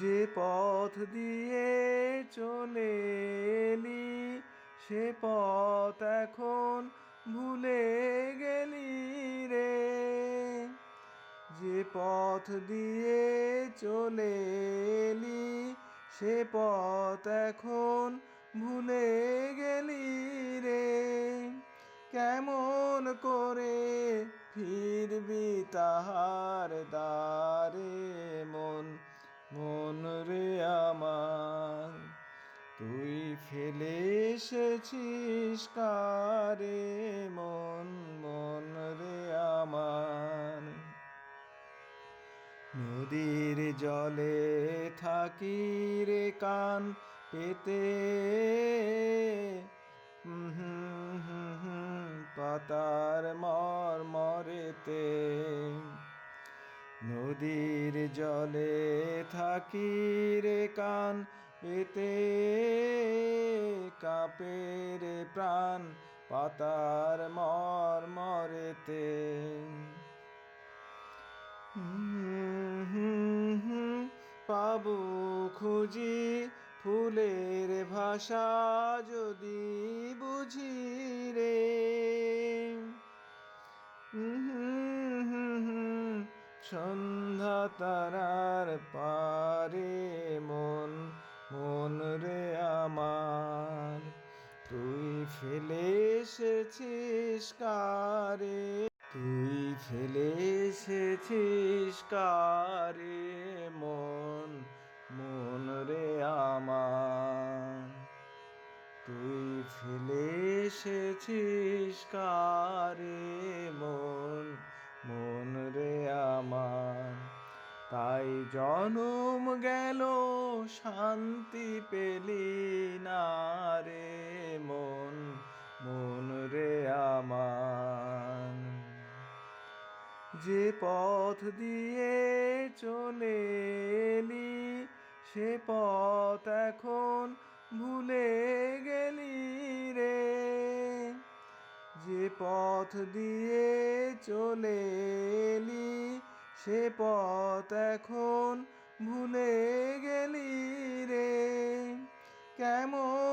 যে পথ দিয়ে চলে এলি, সে পথ এখন ভুলে গেলি রে। যে পথ দিয়ে চলে এলি, সে পথ এখন ভুলে গেলি রে। কেমন করে ফিরবি তাহার মন মন রে আমার, তুই ফেলে এসেছিস কারে মন মন রে আমার। নদীর জলে থাকি রে কান পেতে পাতার মর মরেতে নদীর জলে থাকি রে কান, এতে কাপে রে প্রাণ, পাতার মর মরেতে। পাবো খুঁজি ফুলের ভাষা যদি বুঝি রে। হুম সন্ধ্যা তারার পারে মন মন রে আমার। তুই ফেলে এসেছিস কারে? তুই ফেলে এসেছিস কারে মন মন রে আমার? তুই ফেলে এসেছিস কারে? জনম গেল, শান্তি পেলি না রে মন মন রে আমার। যে পথ দিয়ে চলে এলি, সে পথ এখন ভুলে গেলি রে। যে পথ দিয়ে চলে এলি সে পথ এখন ভুলে গেলি রে। কেমন